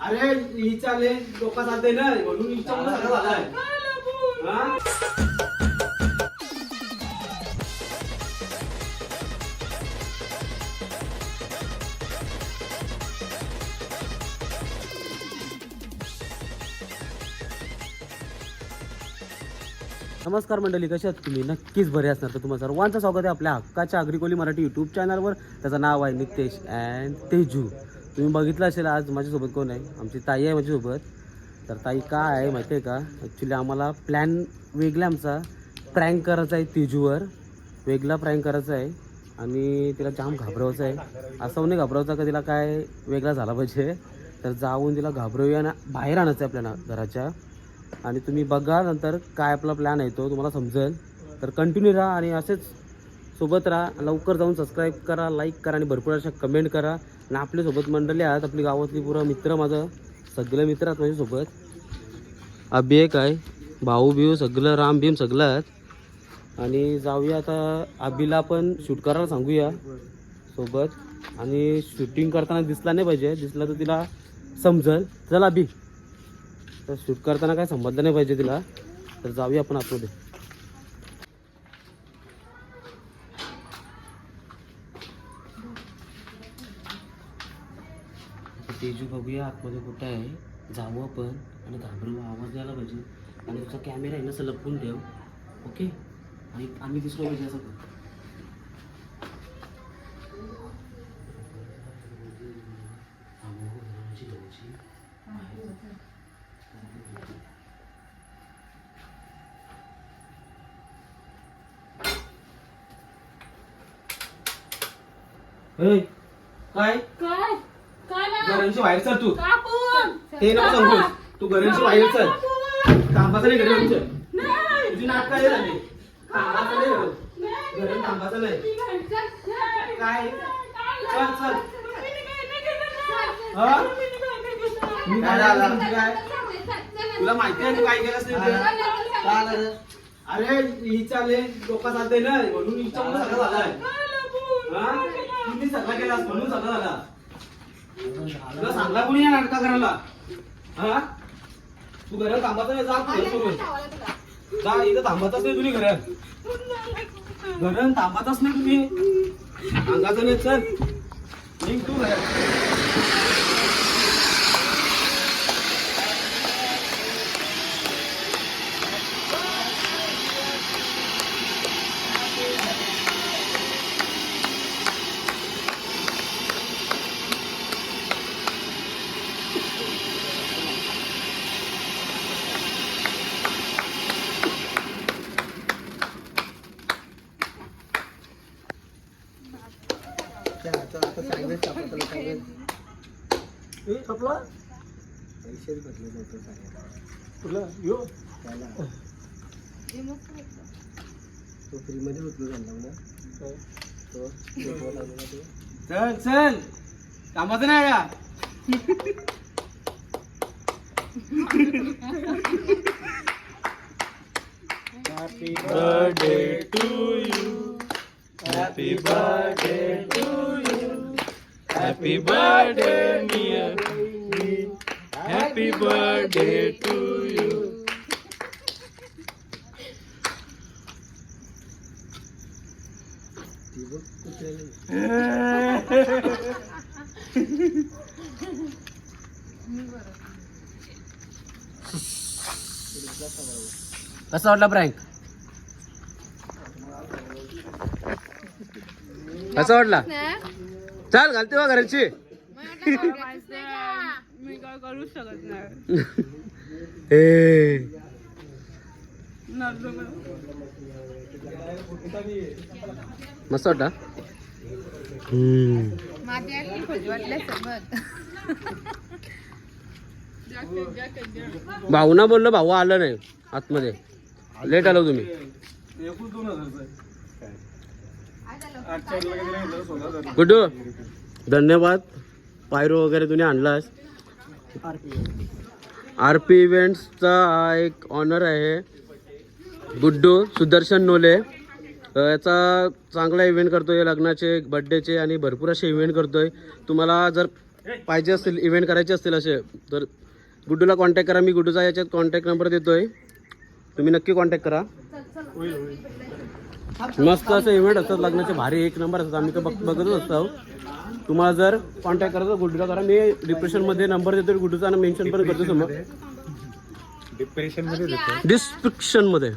अरे ही चाले लोक चालते ना. म्हणून सगळं झालंय. नमस्कार मंडळी कसे आहात तुम्ही? नक्कीच बरे असणार. तर तुम्हाला सर्वांचं स्वागत आहे आपल्या हक्काच्या अग्रिकोली मराठी यूट्यूब चॅनलवर त्याचं नाव आहे नितेश अँड तेजू. तुम्ही बघितलं असेल आज माझ्यासोबत कोण आहे? आमची ताई आहे माझ्यासोबत. तर ताई काय आहे माहिती आहे का? ॲक्च्युली आम्हाला प्लॅन वेगळा आमचा. प्रँक करायचा आहे तेजूवर. वेगळा प्रँक करायचा आहे. आणि तिला जाम घाबरवायचं आहे. असं नाही घाबरवायचं का तिला काय वेगळा झाला पाहिजे? तर जाऊन तिला घाबरवूया ना बाहेर आणायचं आहे आपल्याला घराच्या. आणि तुम्ही बघा नंतर काय आपला प्लॅन आहे तो तुम्हाला समजेल. तर कंटिन्यू राहा आणि असेच सोबत राहा. लवकर जाऊन सबस्क्राईब करा लाईक करा आणि भरपूर अशा कमेंट करा. आणि आपल्यासोबत मंडळी आहेत आपली गावातली पुरं मित्र माझं. सगळे मित्र आहेत माझ्यासोबत अभि एक आहे भाऊ बिऊ सगळं राम भीम सगळं आहेत. आणि जाऊया आता अभिला पण शूट करायला सांगूया सोबत. आणि शूटिंग करताना दिसला नाही पाहिजे दिसला तर तिला समजल. चला अभि. तर शूट करताना काय समजलं नाही पाहिजे तिला. तर जाऊया आपण आतमध्ये. तेजू बघूया आतमध्ये कुठं आहे. जाऊ आपण आणि घाबरू. आवाज द्यायला पाहिजे. आणि तुझा कॅमेरा आहे ना असं लपवून ठेव. ओके आणि आम्ही दिसलो पाहिजे असं. ए, काय? काय? बाहेर चल तू. कापून. ते नको सांगू. तू घरांची बाहेर चल. थांबायचं नाही घरी आमच्या. नाही. तुझी नाटकं हे झाली. थांबायचं नाही घरी. घरी थांबायचं नाही. काय? चल चल. हा? मी काय झालं? काय? तुला माहिती आहे तू काय केलंस नाही ते? अरे. ही चाले लोक चालते ना. म्हणून हिच्यामुळे सगळं झालंय. हा? तुम्ही सगळं केलास म्हणून सगळं झालं. तुला सांगला कोणी या नाटका करायला? हा? तू घरात थांबत नाही जा पुढे सोडून जा इथं थांबतच नाही तुम्ही घरात. घरात थांबतच नाही तुम्ही. अंगाचं नाही चल. निघ तू घरात. ए, आपला कुठला यो चल चल कामाचं नाही का Happy birthday to you. Happy birthday to you. Happy birthday, dear. Birthday to you. कसा वाटला प्रँक कसा वाटला? चाल घालते बा घराची. करू शकत नाही. ए. मस्त हम्म. भाऊ ना बोललो भाऊ आलं नाही आतमध्ये. लेट आलो तुम्ही. गुड्डू धन्यवाद. पायरो वगैरे तुम्ही आणलास. आर पी इव्हेंट्सचा हा एक ऑनर आहे. गुड्डू सुदर्शन नोले. याचा चांगला इव्हेंट करतोय लग्नाचे बड्डेचे आणि भरपूर असे इव्हेंट करतोय. तुम्हाला जर पाहिजे असतील इव्हेंट करायचे असतील असे तर गुड्डूला कॉन्टॅक्ट करा. मी गुड्डूचा याच्यात कॉन्टॅक्ट नंबर देतोय. तुम्ही नक्की कॉन्टॅक्ट करा. मस्त असं इव्हेंट असतात लग्नाचे भारी एक नंबर असतात. आम्ही तर बघ बघतच असतो. तुम्हाला जर कॉन्टॅक्ट करायचं गुड्डूला करा मी डिप्रेशनमध्ये नंबर देतो गुड्डूचा आणि मेन्शन पण करतो समोर. डिप्रेशनमध्ये देतो डिस्क्रिप्शनमध्ये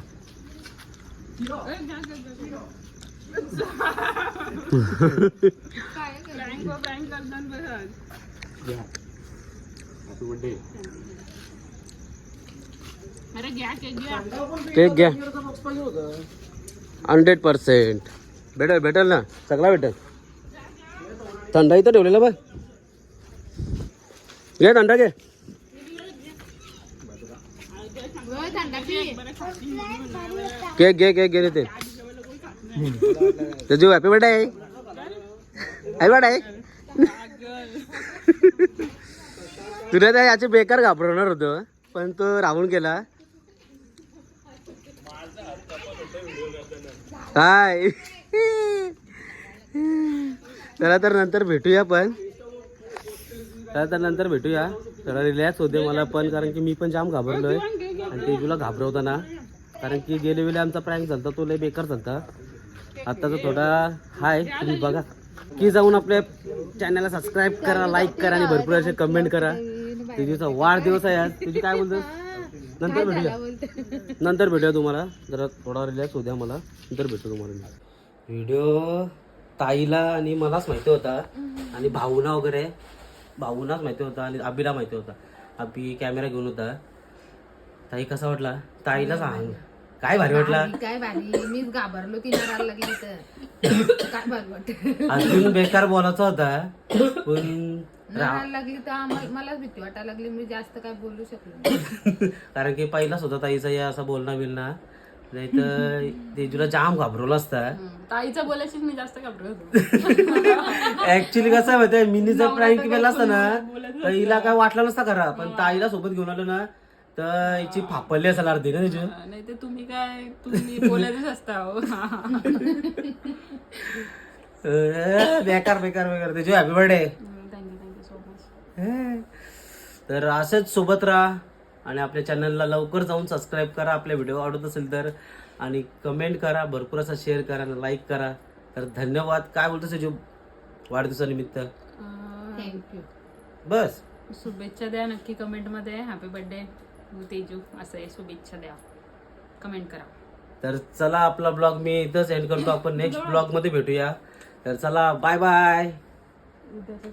केक घ्या. Hundred percent. भेटेल भेटेल ना? सगळा भेटेल. थंडा इथं ठेवलेला बघ घे थंडा घे. केक घे केक घे रे ते. Teju happy birthday happy birthday तुला तर याचे बेकार घाबरवणार होतो पण तो राहून गेला. काय चला तर नंतर भेटूया पण. चला तर नंतर भेटूया. थोडा रिलॅक्स होते मला पण कारण की मी पण जाम घाबरलो आहे आणि ते तुला घाबरवताना. कारण की गेले वेळी आमचा प्रँक झाला तो लय बेकार झाला आत्ताचा थोडा हाय. तुम्ही बघा. की जाऊन आपल्या चॅनलला सबस्क्राईब करा लाईक करा आणि भरपूर असे कमेंट करा. तुझीचा वाढदिवस आहे आज. तुझी काय बोलतोस? नंतर भेटूया. नंतर भेटूया तुम्हाला. जरा थोडा रिलॅक्स होऊ द्या मला. नंतर भेटू तुम्हाला व्हिडिओ ताईला आणि मलाच माहिती होता. आणि भाऊना वगैरे. भाऊनाच माहिती होता आणि अभिला माहिती होता. अभि कॅमेरा घेऊन होता. ताई कसा वाटला? ताईला सांग. काय भारी वाटला? काय भारी. मीच घाबरलो ती लागली तर. काय भारी वाटत अजून बेकार बोलायचा होता. पण लागली तर आम्हाला मलाच भीती वाटायला लागली. मी जास्त काय बोलू शकलो नाही. कारण की पहिलाच होता ताईचा या असा बोलणा बिलणा. नाही तर तेजूला जाम घाबरवला असता. ताईचं बोलायचीच मी जास्त घाबरत होतो. ऍक्च्युली कसं आहे माहितीये मिनीचा प्रँक केला असता ना तर हिला काय वाटलं नसता करा पण ताईला सोबत घेऊन आलो ना तर हिची फापडली असेल अर्धी ना तिची नाही तर तुम्ही काय तुम्ही बोलायचंच असता हो. अं, बेकार बेकार बेकार. त्याची happy birthday thank you thank you so much तर असंच सोबत राहा आणि आपल्या चॅनलला लवकर जाऊन सबस्क्राईब करा आपले व्हिडिओ आवडत असेल तर. आणि कमेंट करा भरपूर असा शेअर करा लाईक करा. तर धन्यवाद. काय बोलतो सजू वाढदिवसानिमित्त थँक्यू बस. शुभेच्छा द्या नक्की कमेंटमध्ये हॅपी बर्थडे तेजू असं आहे शुभेच्छा द्या. कमेंट करा. तर चला आपला ब्लॉग मी इथंच एंड करतो. आपण नेक्स्ट ब्लॉगमध्ये भेटूया. तर चला बाय बाय उद्याचं